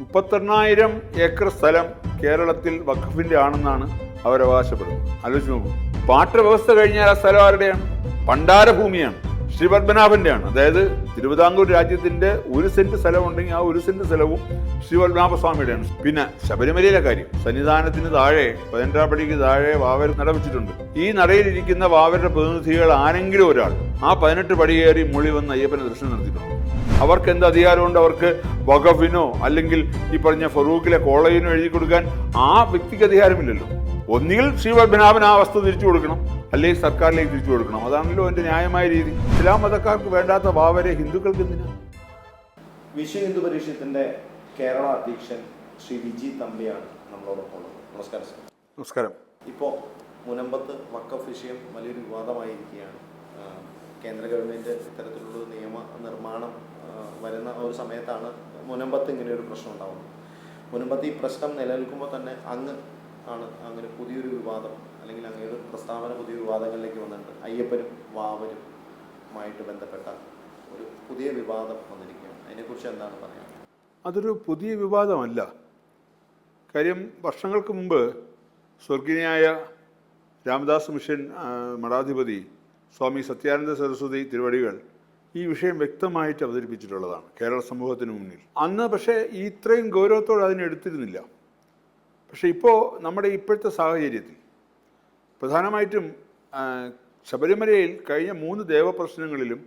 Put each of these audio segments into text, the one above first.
മുപ്പത്തെണ്ണായിരം acre സ്ഥലം കേരളത്തിൽ വഖഫിന്റെ ആണെന്നാണ് അവരവകാശപ്പെടുന്നത്. ആലോചിച്ച് നോക്കും. പാട്ട വ്യവസ്ഥ കഴിഞ്ഞാൽ ആ സ്ഥലം ആരുടെയാണ്? പണ്ടാരഭൂമിയാണ് ശ്രീപത്മനാഭന്റെ ആണ് അതായത് തിരുവിതാംകൂർ രാജ്യത്തിന്റെ ഒരു സെന്റ് സ്ഥലം ഉണ്ടെങ്കിൽ ആ ഒരു സെന്റ് സ്ഥലവും ശ്രീപത്മനാഭസ്വാമിയുടെയാണ്. പിന്നെ ശബരിമലയിലെ കാര്യം. സന്നിധാനത്തിന് താഴെ പതിനെട്ടാം പടിക്ക് താഴെ വാവർ നട വെച്ചിട്ടുണ്ട് ഈ നടയിലിരിക്കുന്ന വാവരുടെ പ്രതിനിധികൾ ആരെങ്കിലും ഒരാൾ ആ പതിനെട്ട് പടി കയറി മുളി വന്ന് അയ്യപ്പനെ ദർശനം നടത്തിയിട്ടുണ്ട്. അവർക്ക് എന്ത് അധികാരമുണ്ട്? അവർക്ക് വഖഫിനോ അല്ലെങ്കിൽ ഈ പറഞ്ഞ ഫറൂഖിലെ കോളേജിനോ എഴുതി കൊടുക്കാൻ ആ വ്യക്തിക്ക് അധികാരമില്ലല്ലോ. ഒന്നുകിൽ ശ്രീപത്മനാഭൻ ആ വസ്തു തിരിച്ചു കൊടുക്കണം അല്ലെങ്കിൽ സർക്കാരിലേക്ക് തിരിച്ചു കൊടുക്കണം. അതാണല്ലോ എന്റെ ന്യായമായ രീതി. ഇസ്ലാം മതക്കാർക്ക് വേണ്ടാത്ത വാവരെ ഹിന്ദുക്കൾക്ക് എന്തിനാ? വിശ്വ ഹിന്ദു പരിഷത്തിന്റെ കേരള അധ്യക്ഷൻ ശ്രീ വിജി തമ്പിയാണ് നമ്മളോടൊപ്പം ഉള്ളത് നമസ്കാരം സർ. നമസ്കാരം. ഇപ്പോൾ മുനമ്പത്ത് വക്കഫ് വിഷയം വലിയൊരു വിവാദമായിരിക്കുകയാണ്. കേന്ദ്ര ഗവൺമെന്റ് ഇത്തരത്തിലുള്ള നിയമ നിർമ്മാണം വരുന്ന ഒരു സമയത്താണ് മുനമ്പത്ത് ഇങ്ങനെ ഒരു പ്രശ്നം ഉണ്ടാകുന്നത് മുനമ്പത്ത് ഈ പ്രശ്നം നിലനിൽക്കുമ്പോൾ തന്നെ അങ്ങ് ആണ് അങ്ങനെ പുതിയൊരു വിവാദം അല്ലെങ്കിൽ അങ്ങനെ ഒരു പ്രസ്താവന പുതിയ വിവാദങ്ങളിലേക്ക് വന്നിട്ടുണ്ട്. അയ്യപ്പനും വാവരുമായിട്ട് ബന്ധപ്പെട്ട ഒരു പുതിയ വിവാദം വന്നിരിക്കുകയാണ്. അതിനെക്കുറിച്ച് എന്താണ് പറയുക അതൊരു പുതിയ വിവാദമല്ല. കാര്യം വർഷങ്ങൾക്ക് മുമ്പ് സ്വർഗീയനായ രാമദാസ് മിഷൻ മഠാധിപതി സ്വാമി സത്യാനന്ദ സരസ്വതി തിരുവടികൾ ഈ വിഷയം വ്യക്തമായിട്ട് അവതരിപ്പിച്ചിട്ടുള്ളതാണ് കേരള സമൂഹത്തിന് മുന്നിൽ. അന്ന് പക്ഷേ ഇത്രയും ഗൗരവത്തോടെ അതിനെ എടുത്തിരുന്നില്ല. പക്ഷേ ഇപ്പോൾ നമ്മുടെ ഇപ്പോഴത്തെ സാഹചര്യത്തിൽ പ്രധാനമായിട്ടും ശബരിമലയിൽ കഴിഞ്ഞ മൂന്ന് ദേവപ്രശ്നങ്ങളിലും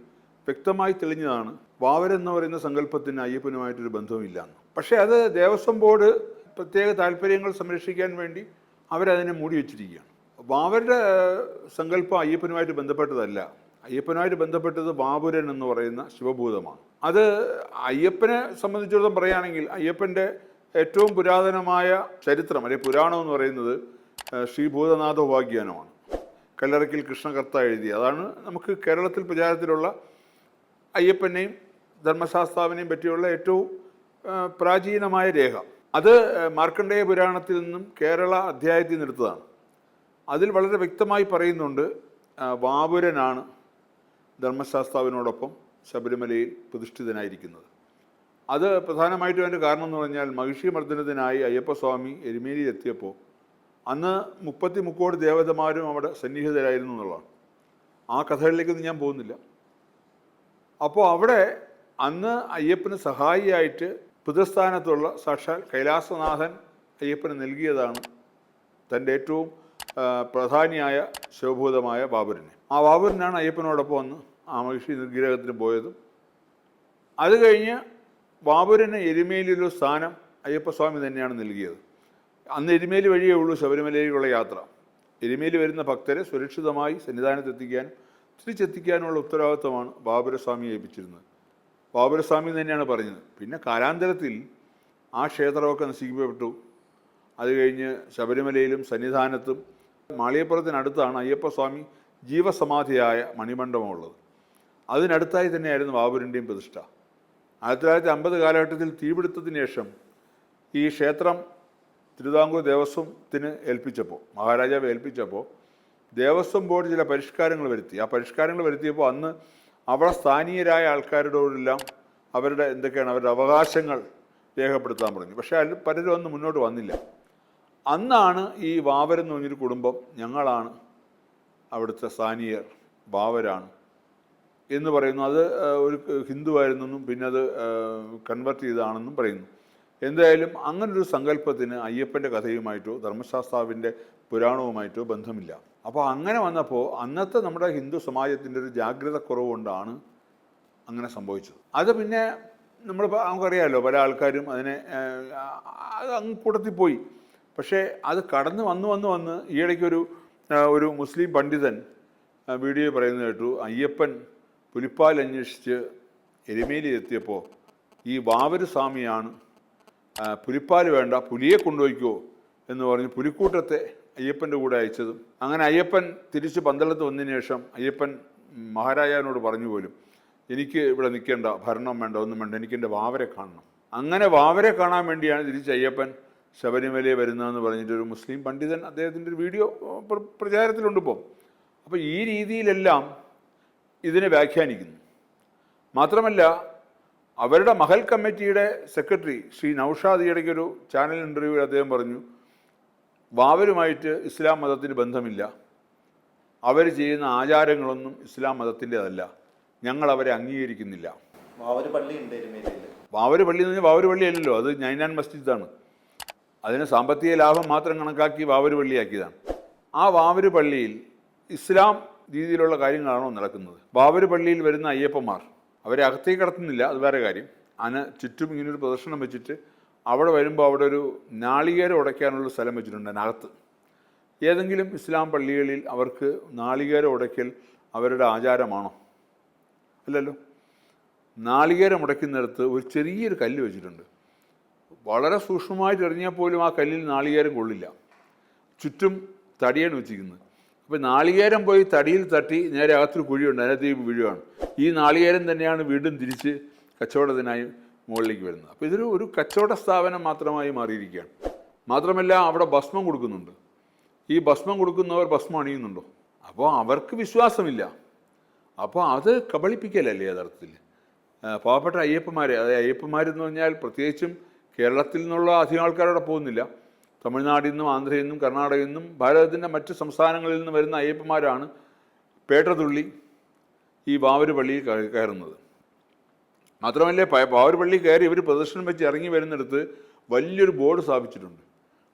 വ്യക്തമായി തെളിഞ്ഞതാണ് വാവരെന്ന് പറയുന്ന സങ്കല്പത്തിന് അയ്യപ്പനുമായിട്ടൊരു ബന്ധവുമില്ല എന്ന് പക്ഷേ അത് ദേവസ്വം ബോർഡ് പ്രത്യേക താല്പര്യങ്ങൾ സംരക്ഷിക്കാൻ വേണ്ടി അവരതിനെ മൂടി വെച്ചിരിക്കുകയാണ്. വാവരുടെ സങ്കല്പം അയ്യപ്പനുമായിട്ട് ബന്ധപ്പെട്ടതല്ല. അയ്യപ്പനുമായിട്ട് ബന്ധപ്പെട്ടത് ബാബുരൻ എന്ന് പറയുന്ന ശിവഭൂതമാണ്. അത് അയ്യപ്പനെ സംബന്ധിച്ചിടത്തോളം പറയുകയാണെങ്കിൽ അയ്യപ്പന്റെ ഏറ്റവും പുരാതനമായ ചരിത്രം അല്ലെങ്കിൽ പുരാണം എന്ന് പറയുന്നത് ശ്രീ ഭൂതനാഥ ഉപാഖ്യാനമാണ്. കല്ലറയ്ക്കൽ കൃഷ്ണകർത്ത എഴുതി. അതാണ് നമുക്ക് കേരളത്തിൽ പ്രചാരത്തിലുള്ള അയ്യപ്പനെയും ധർമ്മശാസ്താവിനെയും പറ്റിയുള്ള ഏറ്റവും പ്രാചീനമായ രേഖ. അത് മാർക്കണ്ഡേയ പുരാണത്തിൽ നിന്നും കേരള അധ്യായത്തിൽ നിന്നെടുത്തതാണ് അതിൽ വളരെ വ്യക്തമായി പറയുന്നുണ്ട് വാപുരനാണ് ധർമ്മശാസ്താവിനോടൊപ്പം ശബരിമലയിൽ പ്രതിഷ്ഠിതനായിരിക്കുന്നത്. അത് പ്രധാനമായിട്ടും അതിന്റെ കാരണം എന്ന് പറഞ്ഞാൽ മഹിഷി മർദ്ദനത്തിനായി അയ്യപ്പസ്വാമി എരുമേലിയിൽ എത്തിയപ്പോൾ അന്ന് മുപ്പത്തി മുക്കോട് ദേവതമാരും അവിടെ സന്നിഹിതരായിരുന്നു എന്നുള്ളതാണ്. ആ കഥകളിലേക്കൊന്നും ഞാൻ പോകുന്നില്ല. അപ്പോൾ അവിടെ അന്ന് അയ്യപ്പന് സഹായിയായിട്ട് പിതൃസ്ഥാനത്തുള്ള സാക്ഷാൽ കൈലാസനാഥൻ അയ്യപ്പന് നൽകിയതാണ് തന്റെ ഏറ്റവും പ്രധാനിയായ ശിവഭൂതമായ ബാബുരനെ. ആ ബാബുരനാണ് അയ്യപ്പനോടൊപ്പം വന്ന് ആ മഹിഷി നിർഗ്രഹത്തിന് പോയതും. അത് കഴിഞ്ഞ് ബാബുരന് എരുമേലിയൊരു സ്ഥാനം അയ്യപ്പസ്വാമി തന്നെയാണ് നൽകിയത്. അന്ന് എരുമേലി വഴിയേ ഉള്ളൂ ശബരിമലയിലുള്ള യാത്ര. എരുമേലി വരുന്ന ഭക്തരെ സുരക്ഷിതമായി സന്നിധാനത്തെത്തിക്കാൻ തിരിച്ചെത്തിക്കാനുള്ള ഉത്തരവാദിത്വമാണ് ബാബുരസ്വാമി ഏൽപ്പിച്ചിരുന്നത്. ബാബുരസ്വാമി തന്നെയാണ് പറഞ്ഞത്. പിന്നെ കാലാന്തരത്തിൽ ആ ക്ഷേത്രമൊക്കെ നശിക്കപ്പെട്ടു. അത് കഴിഞ്ഞ് ശബരിമലയിലും സന്നിധാനത്തും മാളിയപ്പുറത്തിനടുത്താണ് അയ്യപ്പസ്വാമി ജീവസമാധിയായ മണിമണ്ഡപമുള്ളത്. അതിനടുത്തായി തന്നെയായിരുന്നു ബാബുരന്റെയും പ്രതിഷ്ഠ. ആയിരത്തി തൊള്ളായിരത്തി അമ്പത് കാലഘട്ടത്തിൽ തീപിടുത്തത്തിന് ശേഷം ഈ ക്ഷേത്രം തിരുവിതാംകൂർ ദേവസ്വത്തിന് ഏൽപ്പിച്ചപ്പോൾ മഹാരാജാവ് ഏൽപ്പിച്ചപ്പോൾ ദേവസ്വം ബോർഡ് ചില പരിഷ്കാരങ്ങൾ വരുത്തി. ആ പരിഷ്കാരങ്ങൾ വരുത്തിയപ്പോൾ അന്ന് അവിടെ സ്ഥാനീയരായ ആൾക്കാരോടെല്ലാം അവരുടെ എന്തൊക്കെയാണ് അവരുടെ അവകാശങ്ങൾ രേഖപ്പെടുത്താൻ തുടങ്ങി. പക്ഷേ അതിൽ പലരും അന്ന് മുന്നോട്ട് വന്നില്ല. അന്നാണ് ഈ വാവരെന്ന് പറഞ്ഞൊരു കുടുംബം ഞങ്ങളാണ് അവിടുത്തെ സ്ഥാനീയർ ബാവരാണ്. എന്ന് പറയുന്നു. അത് ഒരു ഹിന്ദു ആയിരുന്നെന്നും പിന്നെ അത് കൺവെർട്ട് ചെയ്തതാണെന്നും പറയുന്നു. എന്തായാലും അങ്ങനൊരു സങ്കല്പത്തിന് അയ്യപ്പന്റെ കഥയുമായിട്ടോ ധർമ്മശാസ്താവിന്റെ പുരാണവുമായിട്ടോ ബന്ധമില്ല. അപ്പോൾ അങ്ങനെ വന്നപ്പോൾ അന്നത്തെ നമ്മുടെ ഹിന്ദു സമാജത്തിന്റെ ഒരു ജാഗ്രത കുറവ് കൊണ്ടാണ് അങ്ങനെ സംഭവിച്ചത്. അത് പിന്നെ നമ്മൾ നമുക്കറിയാമല്ലോ പല ആൾക്കാരും അതിനെ അത് അങ്ങ് കൂട്ടത്തിൽ പോയി പക്ഷേ അത് കടന്ന് വന്ന് വന്ന് വന്ന് ഈയിടയ്ക്കൊരു ഒരു മുസ്ലിം പണ്ഡിതൻ വീഡിയോ പറയുന്നത് കേട്ടു. അയ്യപ്പൻ പുലിപ്പാൽ അന്വേഷിച്ച് എരുമേലി എത്തിയപ്പോൾ ഈ വാവര് സ്വാമിയാണ് പുലിപ്പാൽ വേണ്ട പുലിയെ കൊണ്ടുപോയിക്കോ എന്ന് പറഞ്ഞ് പുലിക്കൂട്ടത്തെ അയ്യപ്പന്റെ കൂടെ അയച്ചതും. അങ്ങനെ അയ്യപ്പൻ തിരിച്ച് പന്തളത്ത് വന്നതിന് ശേഷം അയ്യപ്പൻ മഹാരാജാവിനോട് പറഞ്ഞു പോലും എനിക്ക് ഇവിടെ നിൽക്കേണ്ട ഭരണം വേണ്ട ഒന്നും വേണ്ട എനിക്ക് എന്റെ വാവരെ കാണണം. അങ്ങനെ വാവരെ കാണാൻ വേണ്ടിയാണ് തിരിച്ച് അയ്യപ്പൻ ശബരിമലയിൽ വരുന്നതെന്ന് പറഞ്ഞിട്ട് ഒരു മുസ്ലിം പണ്ഡിതൻ അദ്ദേഹത്തിന്റെ ഒരു വീഡിയോ പ്ര- പ്രചാരത്തിലുണ്ട് ഇപ്പോൾ അപ്പോൾ ഈ രീതിയിലെല്ലാം ഇതിനെ വ്യാഖ്യാനിക്കുന്നു. മാത്രമല്ല അവരുടെ മഹൽ കമ്മിറ്റിയുടെ സെക്രട്ടറി ശ്രീ നൌഷാദ് ഈയിടയ്ക്ക് ഒരു ചാനൽ ഇന്റർവ്യൂവിൽ അദ്ദേഹം പറഞ്ഞു വാവരുമായിട്ട് ഇസ്ലാം മതത്തിന് ബന്ധമില്ല. അവർ ചെയ്യുന്ന ആചാരങ്ങളൊന്നും ഇസ്ലാം മതത്തിന്റെതല്ല. ഞങ്ങൾ അവരെ അംഗീകരിക്കുന്നില്ല. വാവര് പള്ളി ഉണ്ട് വാവര് പള്ളി എന്ന് പറഞ്ഞാൽ വാവര് പള്ളി അല്ലല്ലോ അത് നൈനാൻ മസ്ജിദാണ്. അതിന് സാമ്പത്തിക ലാഭം മാത്രം കണക്കാക്കി വാവര് പള്ളിയാക്കിയതാണ്. ആ വാവര് പള്ളിയിൽ ഇസ്ലാം രീതിയിലുള്ള കാര്യങ്ങളാണോ നടക്കുന്നത്? ബാബര് പള്ളിയിൽ വരുന്ന അയ്യപ്പന്മാർ അവരെ അകത്തേക്ക് കടത്തുന്നില്ല അത് വേറെ കാര്യം. അതിന് ചുറ്റും ഇങ്ങനൊരു പ്രദർശനം വെച്ചിട്ട് അവിടെ വരുമ്പോൾ അവിടെ ഒരു നാളികേര ഉടയ്ക്കാനുള്ള സ്ഥലം വെച്ചിട്ടുണ്ട് അതിനകത്ത്. ഏതെങ്കിലും ഇസ്ലാം പള്ളികളിൽ അവർക്ക് നാളികേര ഉടയ്ക്കൽ അവരുടെ ആചാരമാണോ? അല്ലല്ലോ. നാളികേരം ഉടയ്ക്കുന്നിടത്ത് ഒരു ചെറിയൊരു കല്ല് വെച്ചിട്ടുണ്ട്. വളരെ സൂക്ഷ്മമായിട്ട് എറിഞ്ഞാൽ പോലും ആ കല്ലിൽ നാളികേരം കൊള്ളില്ല. ചുറ്റും തടിയാണ് വെച്ചിരിക്കുന്നത്. അപ്പോൾ നാളികേരം പോയി തടിയിൽ തട്ടി നേരെ അകത്തൊരു കുഴിയുണ്ട് അതിനകത്ത് ഈ വീഴുകയാണ് ഈ നാളികേരം തന്നെയാണ് വീണ്ടും തിരിച്ച് കച്ചവടത്തിനായി മുകളിലേക്ക് വരുന്നത്. അപ്പോൾ ഇതൊരു ഒരു കച്ചവട സ്ഥാപനം മാത്രമായി മാറിയിരിക്കുകയാണ്. മാത്രമല്ല അവിടെ ഭസ്മം കൊടുക്കുന്നുണ്ട്. ഈ ഭസ്മം കൊടുക്കുന്നവർ ഭസ്മം അണിയുന്നുണ്ടോ? അപ്പോൾ അവർക്ക് വിശ്വാസമില്ല. അപ്പോൾ അത് കബളിപ്പിക്കലല്ലേ യഥാർത്ഥത്തിൽ? പാവപ്പെട്ട അയ്യപ്പന്മാരെ അതായത് അയ്യപ്പന്മാരെന്ന് പറഞ്ഞാൽ പ്രത്യേകിച്ചും കേരളത്തിൽ നിന്നുള്ള അധികം ആൾക്കാരവിടെ പോകുന്നില്ല. തമിഴ്നാട്ടിൽ നിന്നും ആന്ധ്രയിൽ നിന്നും കർണാടകയിൽ നിന്നും ഭാരതത്തിന്റെ മറ്റ് സംസ്ഥാനങ്ങളിൽ നിന്നും വരുന്ന അയ്യപ്പന്മാരാണ് പേട്ടതുള്ളി ഈ വാവരുപള്ളിയിൽ കയറുന്നത്. മാത്രമല്ല വാവരുപള്ളി കയറി ഇവർ പ്രദർശനം വെച്ച് ഇറങ്ങി വരുന്നിടത്ത് വലിയൊരു ബോർഡ് സ്ഥാപിച്ചിട്ടുണ്ട്.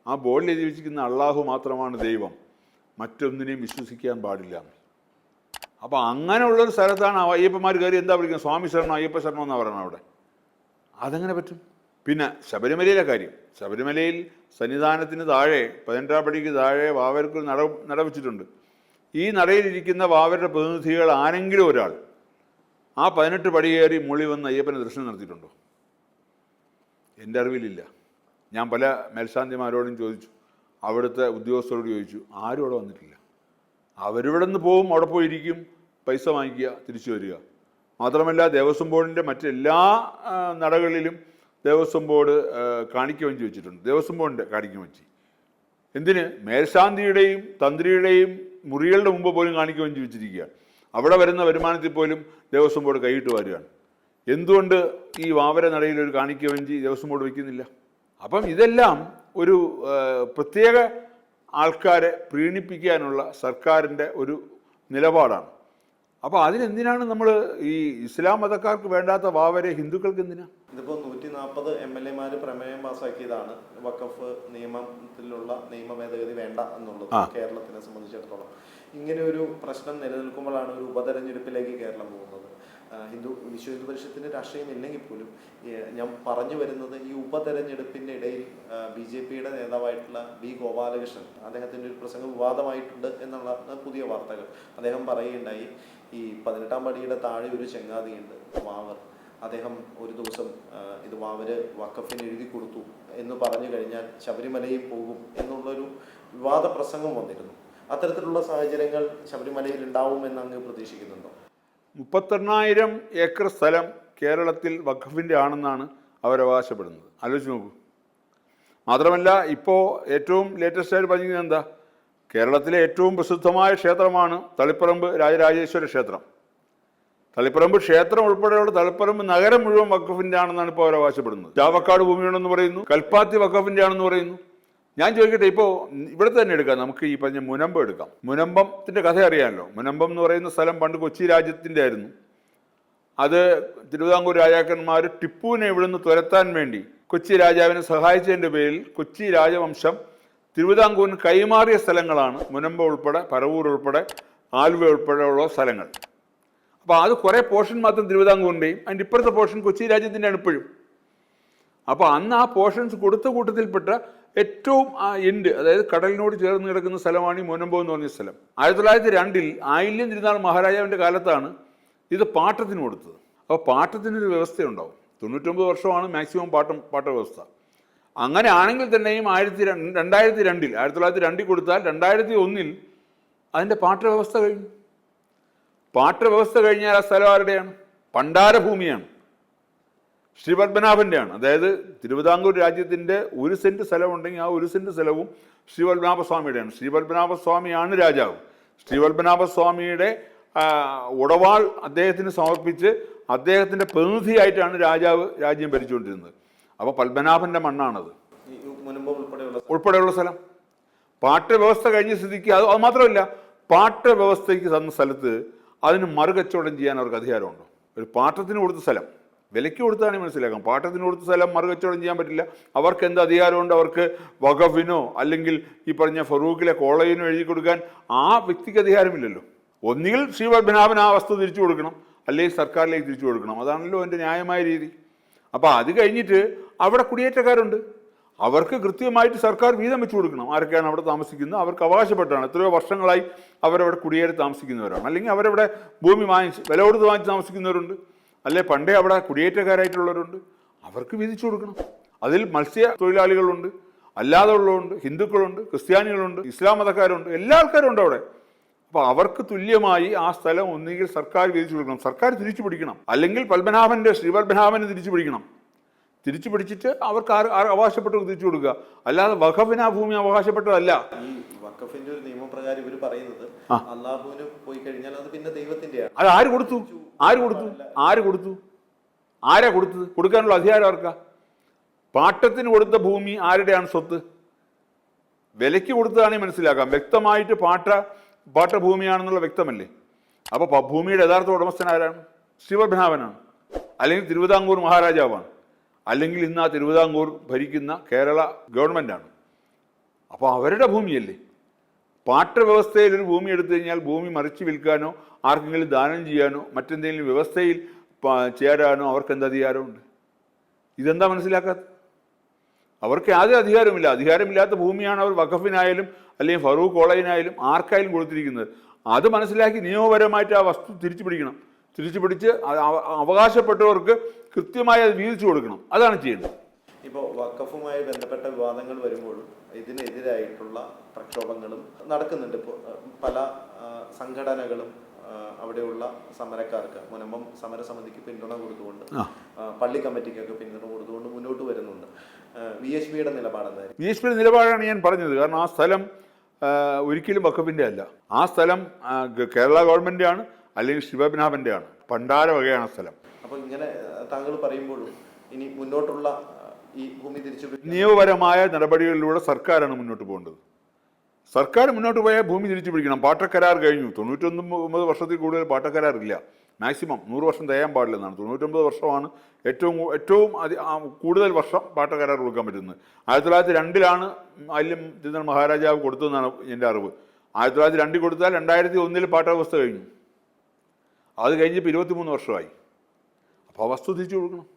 ആ ബോർഡിൽ എഴുതി വെച്ചിരിക്കുന്ന അള്ളാഹു മാത്രമാണ് ദൈവം. മറ്റൊന്നിനെയും വിശ്വസിക്കാൻ പാടില്ല. അപ്പോൾ അങ്ങനെയുള്ളൊരു സ്ഥലത്താണ് അയ്യപ്പന്മാർ കയറി എന്താ വിളിക്കുന്നത്? സ്വാമി ശരണം അയ്യപ്പ ശരണം എന്നാണ് പറയുന്നത് അവിടെ. അതെങ്ങനെ പറ്റും? പിന്നെ ശബരിമലയിലെ കാര്യം. ശബരിമലയിൽ സന്നിധാനത്തിന് താഴെ പതിനെട്ടാം പടിക്ക് താഴെ വാവർക്ക് നട നടവച്ചിട്ടുണ്ട്. ഈ നടയിലിരിക്കുന്ന വാവരുടെ പ്രതിനിധികൾ ആരെങ്കിലും ഒരാൾ ആ പതിനെട്ട് പടിയേറി മുളി വന്ന് അയ്യപ്പനെ ദർശനം നടത്തിയിട്ടുണ്ടോ? എന്റെ അറിവിലില്ല. ഞാൻ പല മേൽശാന്തിമാരോടും ചോദിച്ചു. അവിടുത്തെ ഉദ്യോഗസ്ഥരോട് ചോദിച്ചു. ആരും അവിടെ വന്നിട്ടില്ല. അവരിവിടെ നിന്ന് പോവും അവിടെ പോയിരിക്കും പൈസ വാങ്ങിക്കുക തിരിച്ചു വരിക. മാത്രമല്ല ദേവസ്വം ബോർഡിന്റെ മറ്റെല്ലാ നടകളിലും ദേവസ്വം ബോർഡ് കാണിക്കുകയും കാണിക്ക വഞ്ചി വെച്ചിട്ടുണ്ട്. ദേവസ്വം ബോർഡിന്റെ കാണിക്ക വഞ്ചി. എന്തിന്? മേൽശാന്തിയുടെയും തന്ത്രിയുടെയും മുറികളുടെ മുമ്പ് പോലും കാണിക്ക വഞ്ചി അവിടെ വരുന്ന വരുമാനത്തിൽ പോലും ദേവസ്വം ബോർഡ് കൈയിട്ട് വരികയാണ്. എന്തുകൊണ്ട് ഈ വാവര നടയിൽ ഒരു കാണിക്ക വഞ്ചി ദേവസ്വം ബോർഡ് വയ്ക്കുന്നില്ല? അപ്പം ഇതെല്ലാം ഒരു പ്രത്യേക ആൾക്കാരെ പ്രീണിപ്പിക്കാനുള്ള സർക്കാരിന്റെ ഒരു നിലപാടാണ്. അപ്പോൾ അതിനെന്തിനാണ് നമ്മൾ ഈ ഇസ്ലാം മതക്കാർക്ക് വേണ്ടാത്ത വാവരെ ഹിന്ദുക്കൾക്ക് എന്തിനാ? ഇതിപ്പോൾ നൂറ്റി നാൽപ്പത് എം എൽ എമാര് പ്രമേയം പാസാക്കിയതാണ്. വഖഫ് നിയമത്തിലുള്ള നിയമ ഭേദഗതി വേണ്ട എന്നുള്ളത് കേരളത്തിനെ സംബന്ധിച്ചിടത്തോളം. ഇങ്ങനെ ഒരു പ്രശ്നം നിലനിൽക്കുമ്പോഴാണ് ഒരു ഉപതെരഞ്ഞെടുപ്പിലേക്ക് കേരളം പോകുന്നത്. ഹിന്ദു വിശ്വ ഹിന്ദു പരിഷത്തിന്റെ രാഷ്ട്രീയം ഇല്ലെങ്കിൽ പോലും ഞാൻ പറഞ്ഞു വരുന്നത് ഈ ഉപതെരഞ്ഞെടുപ്പിന്റെ ഇടയിൽ ബി ജെ പിയുടെ നേതാവായിട്ടുള്ള ബി ഗോപാലകൃഷ്ണൻ അദ്ദേഹത്തിന്റെ ഒരു പ്രസംഗം വിവാദമായിട്ടുണ്ട് എന്നുള്ള പുതിയ വാർത്തകൾ അദ്ദേഹം പറയുകയുണ്ടായി. ഈ പതിനെട്ടാം പടിയുടെ താഴെ ഒരു ചെങ്ങാതിയുണ്ട് വാവർ. അദ്ദേഹം ഒരു ദിവസം ഇത് വാവര് വക്കഫിന് എഴുതി കൊടുത്തു എന്ന് പറഞ്ഞു കഴിഞ്ഞാൽ ശബരിമലയിൽ പോകും എന്നുള്ളൊരു വിവാദ പ്രസംഗം വന്നിരുന്നു. അത്തരത്തിലുള്ള സാഹചര്യങ്ങൾ ശബരിമലയിൽ ഉണ്ടാവുമെന്ന് അങ്ങ് പ്രതീക്ഷിക്കുന്നുണ്ടോ? മുപ്പത്തെണ്ണായിരം ഏക്കർ സ്ഥലം കേരളത്തിൽ വഖഫിന്റെ ആണെന്നാണ് അവരവകാശപ്പെടുന്നത് ആലോചിച്ച് നോക്കൂ. മാത്രമല്ല ഇപ്പോൾ ഏറ്റവും ലേറ്റസ്റ്റ് ആയിട്ട് പറഞ്ഞിരിക്കുന്നത് എന്താ? കേരളത്തിലെ ഏറ്റവും പ്രസിദ്ധമായ ക്ഷേത്രമാണ് തളിപ്പറമ്പ് രാജരാജേശ്വര ക്ഷേത്രം. തളിപ്പറമ്പ് ക്ഷേത്രം ഉൾപ്പെടെയുള്ള തളിപ്പറമ്പ് നഗരം മുഴുവൻ വക്കഫിന്റെ ആണെന്നാണ് ഇപ്പോൾ അവരവകാശപ്പെടുന്നത് ചാവക്കാട് ഭൂമിയാണെന്ന് പറയുന്നു കൽപ്പാത്തി വക്കഫിന്റെ ആണെന്ന് പറയുന്നു. ഞാൻ ചോദിക്കട്ടെ ഇപ്പോൾ ഇവിടെ തന്നെ എടുക്കാം നമുക്ക് ഈ പറഞ്ഞ മുനമ്പം എടുക്കാം. മുനമ്പത്തിന്റെ കഥ അറിയാമല്ലോ. മുനമ്പം എന്ന് പറയുന്ന സ്ഥലം പണ്ട് കൊച്ചി രാജ്യത്തിന്റെ ആയിരുന്നു. അത് തിരുവിതാംകൂർ രാജാക്കന്മാർ ടിപ്പുവിനെ ഇവിടുന്ന് തുരത്താൻ വേണ്ടി കൊച്ചി രാജാവിനെ സഹായിച്ചതിന്റെ പേരിൽ കൊച്ചി രാജവംശം തിരുവിതാംകൂറിന് കൈമാറിയ സ്ഥലങ്ങളാണ് മുനമ്പ ഉൾപ്പെടെ പരവൂർ ഉൾപ്പെടെ ആലുവ ഉൾപ്പെടെയുള്ള സ്ഥലങ്ങൾ. അപ്പോൾ അത് കുറേ പോർഷൻ മാത്രം തിരുവിതാംകൂറിന്റെയും അതിന്റെ ഇപ്പുറത്തെ പോർഷൻ കൊച്ചി രാജ്യത്തിന്റെയാണ് ഇപ്പോഴും. അപ്പോൾ അന്ന് ആ പോർഷൻസ് കൊടുത്ത കൂട്ടത്തിൽപ്പെട്ട ഏറ്റവും ആ എൻഡ് അതായത് കടലിനോട് ചേർന്ന് കിടക്കുന്ന സ്ഥലമാണ് ഈ മുനമ്പോ എന്ന് പറഞ്ഞ സ്ഥലം. ആയിരത്തി തൊള്ളായിരത്തി രണ്ടിൽ ആയില്യം തിരുനാൾ മഹാരാജാവിന്റെ കാലത്താണ് ഇത് പാട്ടത്തിന് കൊടുത്തത്. അപ്പോൾ പാട്ടത്തിനൊരു വ്യവസ്ഥയുണ്ടാവും. തൊണ്ണൂറ്റൊമ്പത് വർഷമാണ് മാക്സിമം പാട്ടം പാട്ട വ്യവസ്ഥ അങ്ങനെ ആണെങ്കിൽ തന്നെയും ആയിരത്തി രണ്ട് രണ്ടായിരത്തി രണ്ടിൽ ആയിരത്തി തൊള്ളായിരത്തി രണ്ടിൽ കൊടുത്താൽ രണ്ടായിരത്തി ഒന്നിൽ അതിന്റെ പാട്ടവ്യവസ്ഥ കഴിഞ്ഞു. പാട്ടവ്യവസ്ഥ കഴിഞ്ഞാൽ ആ സ്ഥലം ആരുടെയാണ്? പണ്ടാരഭൂമിയാണ് ശ്രീപത്മനാഭന്റെയാണ്. അതായത് തിരുവിതാംകൂർ രാജ്യത്തിന്റെ ഒരു സെന്റ് സ്ഥലമുണ്ടെങ്കിൽ ആ ഒരു സെന്റ് സ്ഥലവും ശ്രീപത്മനാഭസ്വാമിയുടെയാണ്. ശ്രീപത്മനാഭസ്വാമിയാണ് രാജാവ്. ശ്രീപത്മനാഭസ്വാമിയുടെ ഉടവാൾ അദ്ദേഹത്തിന് സമർപ്പിച്ച് അദ്ദേഹത്തിന്റെ പ്രതിനിധിയായിട്ടാണ് രാജാവ് രാജ്യം ഭരിച്ചുകൊണ്ടിരുന്നത്. അപ്പോൾ പത്മനാഭന്റെ മണ്ണാണത്. ഉൾപ്പെടെയുള്ള ഉൾപ്പെടെയുള്ള സ്ഥലം. പാട്ട വ്യവസ്ഥ കഴിഞ്ഞ സ്ഥിതിക്ക് അത് അത് മാത്രമല്ല പാട്ട വ്യവസ്ഥയ്ക്ക് തന്ന സ്ഥലത്ത് അതിന് മറുകച്ചവടം ചെയ്യാൻ അവർക്ക് അധികാരമുണ്ടോ? ഒരു പാട്ടത്തിന് കൊടുത്ത സ്ഥലം. വിലയ്ക്ക് കൊടുത്താണ് മനസ്സിലാക്കാം. പാട്ടത്തിന് കൊടുത്ത സ്ഥലം മറുകച്ചവടം ചെയ്യാൻ പറ്റില്ല. അവർക്ക് എന്ത് അധികാരമുണ്ട്? അവർക്ക് വകഫിനോ അല്ലെങ്കിൽ ഈ പറഞ്ഞ ഫറൂഖിലെ കോളേജിനോ എഴുതി കൊടുക്കാൻ ആ വ്യക്തിക്ക് അധികാരമില്ലല്ലോ. ഒന്നുകിൽ ശ്രീ പത്മനാഭൻ ആ വസ്തു തിരിച്ചു കൊടുക്കണം. അല്ലെങ്കിൽ സർക്കാരിലേക്ക് തിരിച്ചു കൊടുക്കണം. അതാണല്ലോ എന്റെ ന്യായമായ രീതി. അപ്പോൾ അത് കഴിഞ്ഞിട്ട് അവിടെ കുടിയേറ്റക്കാരുണ്ട്. അവർക്ക് കൃത്യമായിട്ട് സർക്കാർ വീതം വെച്ചു കൊടുക്കണം. ആരൊക്കെയാണ് അവിടെ താമസിക്കുന്നത്? അവർക്ക് അവകാശപ്പെട്ടാണ്. എത്രയോ വർഷങ്ങളായി അവരവിടെ കുടിയേറി താമസിക്കുന്നവരാണ്. അല്ലെങ്കിൽ അവരവിടെ ഭൂമി വാങ്ങിച്ച് വില കൊടുത്ത് വാങ്ങിച്ച് താമസിക്കുന്നവരുണ്ട്. അല്ലെ? പണ്ടേ അവിടെ കുടിയേറ്റക്കാരായിട്ടുള്ളവരുണ്ട്. അവർക്ക് വീതിച്ചു കൊടുക്കണം. അതിൽ മത്സ്യ തൊഴിലാളികളുണ്ട്. അല്ലാതെ ഉള്ളതുണ്ട് ഹിന്ദുക്കളുണ്ട് ക്രിസ്ത്യാനികളുണ്ട് ഇസ്ലാം മതക്കാരുണ്ട്. എല്ലാ ആൾക്കാരും ഉണ്ട് അവിടെ. അപ്പോൾ അവർക്ക് തുല്യമായി ആ സ്ഥലം ഒന്നുകിൽ സർക്കാർ വീതിച്ചു കൊടുക്കണം. സർക്കാർ തിരിച്ചു പിടിക്കണം അല്ലെങ്കിൽ പത്മനാഭന്റെ ശ്രീപത്മനാഭനെ തിരിച്ചു പിടിക്കണം തിരിച്ചു പിടിച്ചിട്ട് അവർക്ക് ആ അവകാശപ്പെട്ട് തിരിച്ചു കൊടുക്കുക. അല്ലാതെ വഖഫിന് ആ ഭൂമി അവകാശപ്പെട്ടതല്ല. ഈ വഖഫിന്റെ ഒരു നിയമപ്രകാരം ഇവർ പറയുന്നത് അള്ളാഹുവിന് പോയി കഴിഞ്ഞാൽ അത് പിന്നെ ദൈവത്തിന്റെയാണ്. അത് ആര് കൊടുത്തു? ആര് കൊടുത്തു? ആര് കൊടുത്തു? ആരാ കൊടുത്തത്? കൊടുക്കാനുള്ള അധികാരം ആർക്കാ? പാട്ടത്തിന് കൊടുത്ത ഭൂമി ആരുടെയാണ് സ്വത്ത്? വിലയ്ക്ക് കൊടുത്തതാണെങ്കിൽ മനസ്സിലാക്കാം. വ്യക്തമായിട്ട് പാട്ട പാട്ട ഭൂമിയാണെന്നുള്ള വ്യക്തമല്ലേ? അപ്പോൾ ഭൂമിയുടെ യഥാർത്ഥ ഉടമസ്ഥൻ ആരാണ്? ശിവഭാവനാണ് അല്ലെങ്കിൽ തിരുവിതാംകൂർ മഹാരാജാവാണ്. അല്ലെങ്കിൽ ഇന്ന് ആ തിരുവിതാംകൂർ ഭരിക്കുന്ന കേരള ഗവൺമെന്റാണ് അപ്പോൾ അവരുടെ ഭൂമിയല്ലേ? പാട്ട വ്യവസ്ഥയിൽ ഒരു ഭൂമി എടുത്തു കഴിഞ്ഞാൽ ഭൂമി മറിച്ച് വിൽക്കാനോ ആർക്കെങ്കിലും ദാനം ചെയ്യാനോ മറ്റെന്തെങ്കിലും വ്യവസ്ഥയിൽ ചേരാനോ അവർക്ക് എന്ത് അധികാരമുണ്ട്? ഇതെന്താ മനസ്സിലാക്കാത്ത അവർക്ക് യാതൊരു അധികാരമില്ല അധികാരമില്ലാത്ത ഭൂമിയാണ് അവർ വഖഫിനായാലും അല്ലെങ്കിൽ ഫറൂഖ് കോളേജിനായാലും ആർക്കായാലും കൊടുത്തിരിക്കുന്നത്. അത് മനസ്സിലാക്കി നിയമപരമായിട്ട് ആ വസ്തു തിരിച്ചു പിടിക്കണം തിരിച്ചു പിടിച്ച് അവകാശപ്പെട്ടവർക്ക് കൃത്യമായി അത് വീതിച്ചു കൊടുക്കണം. അതാണ് ചെയ്യേണ്ടത്. ഇപ്പോൾ വക്കഫുമായി ബന്ധപ്പെട്ട വിവാദങ്ങൾ വരുമ്പോഴും ഇതിനെതിരായിട്ടുള്ള പ്രക്ഷോഭങ്ങളും നടക്കുന്നുണ്ട്. ഇപ്പോൾ പല സംഘടനകളും അവിടെയുള്ള സമരക്കാർക്ക് മുനമ്പം സമരസമിതിക്ക് പിന്തുണ കൊടുത്തുകൊണ്ട് പള്ളി കമ്മിറ്റിക്കൊക്കെ പിന്തുണ കൊടുത്തുകൊണ്ട് മുന്നോട്ട് വരുന്നുണ്ട്. വി എച്ച് പിയുടെ നിലപാടെന്തായാലും വി എസ് പിയുടെ നിലപാടാണ് ഞാൻ പറഞ്ഞത്. കാരണം ആ സ്ഥലം ഒരിക്കലും വക്കഫിന്റെ അല്ല. ആ സ്ഥലം കേരള ഗവൺമെന്റ് ആണ്. അല്ലെങ്കിൽ ശിവബിനാഭന്റെ ആണ് പണ്ടാര വകയാണ് സ്ഥലം. അപ്പോൾ ഇങ്ങനെ താങ്കൾ പറയുമ്പോഴും ഇനി മുന്നോട്ടുള്ള ഈ ഭൂമി തിരിച്ചു നിയമപരമായ നടപടികളിലൂടെ സർക്കാരാണ് മുന്നോട്ട് പോകേണ്ടത്. സർക്കാർ മുന്നോട്ട് പോയാൽ ഭൂമി തിരിച്ചു പിടിക്കണം. പാട്ടക്കരാർ കഴിഞ്ഞു. തൊണ്ണൂറ്റൊമ്പത് വർഷത്തിൽ കൂടുതൽ പാട്ടക്കരാർ ഇല്ല മാക്സിമം നൂറ് വർഷം തികയാൻ പാടില്ലെന്നാണ് തൊണ്ണൂറ്റൊമ്പത് വർഷമാണ് ഏറ്റവും ഏറ്റവും അതി കൂടുതൽ വർഷം പാട്ടക്കരാർ കൊടുക്കാൻ പറ്റുന്നത്. ആയിരത്തി തൊള്ളായിരത്തി രണ്ടിലാണ് അല്യം ചിന്തൻ മഹാരാജാവ് കൊടുത്തതെന്നാണ് എന്റെ അറിവ്. ആയിരത്തി തൊള്ളായിരത്തി രണ്ടിൽ കൊടുത്താൽ രണ്ടായിരത്തി ഒന്നിൽ പാട്ടവ്യവസ്ഥ കഴിഞ്ഞു. അത് കഴിഞ്ഞിപ്പോൾ ഇരുപത്തിമൂന്ന് വർഷമായി. അപ്പോൾ ആ വസ്തു തിരിച്ചു കൊടുക്കണം.